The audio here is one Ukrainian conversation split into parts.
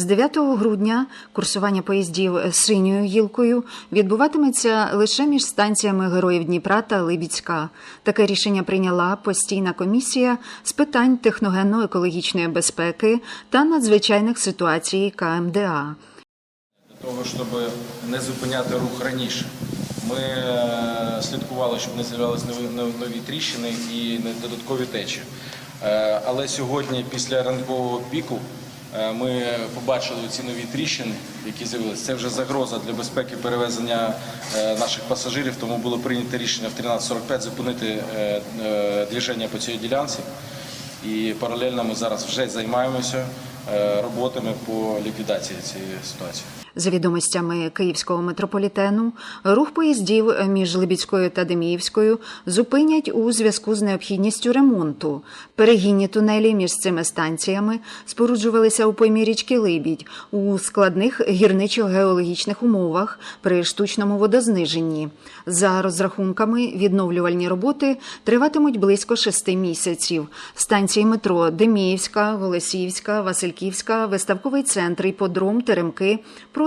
З 9 грудня курсування поїздів синьою гілкою відбуватиметься лише між станціями Героїв Дніпра та Либідська. Таке рішення прийняла постійна комісія з питань техногенно-екологічної безпеки та надзвичайних ситуацій КМДА. Для того, щоб не зупиняти рух раніше. Ми е, слідкували, щоб не з'являлися нові, нові- тріщини і не додаткові течі. Е, Але сьогодні, після ранкового піку, ми побачили ці нові тріщини, які з'явилися. Це вже загроза для безпеки перевезення е, наших пасажирів, тому було прийнято рішення в 13.45 зупинити е, е, движення по цій ділянці. І паралельно ми зараз вже займаємося е, роботами по ліквідації цієї ситуації. За відомостями київського метрополітену, рух поїздів між Либідською та Деміївською зупинять у зв'язку з необхідністю ремонту. Перегінні тунелі між цими станціями споруджувалися у поймі річки Либідь у складних гірничо-геологічних умовах при штучному водозниженні. За розрахунками, відновлювальні роботи триватимуть близько шести місяців. Станції метро Деміївська, Голосіївська, Васильківська, Виставковий центр, Іподром, Теремки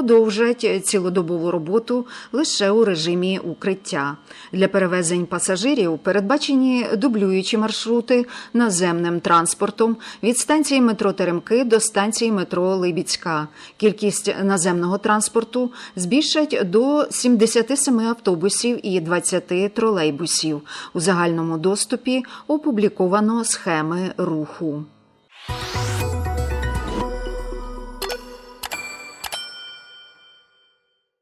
продовжать цілодобову роботу лише у режимі укриття. Для перевезень пасажирів передбачені дублюючі маршрути наземним транспортом від станції метро Теремки до станції метро Либідська. Кількість наземного транспорту збільшать до 77 автобусів і 20 тролейбусів. У загальному доступі опубліковано схеми руху.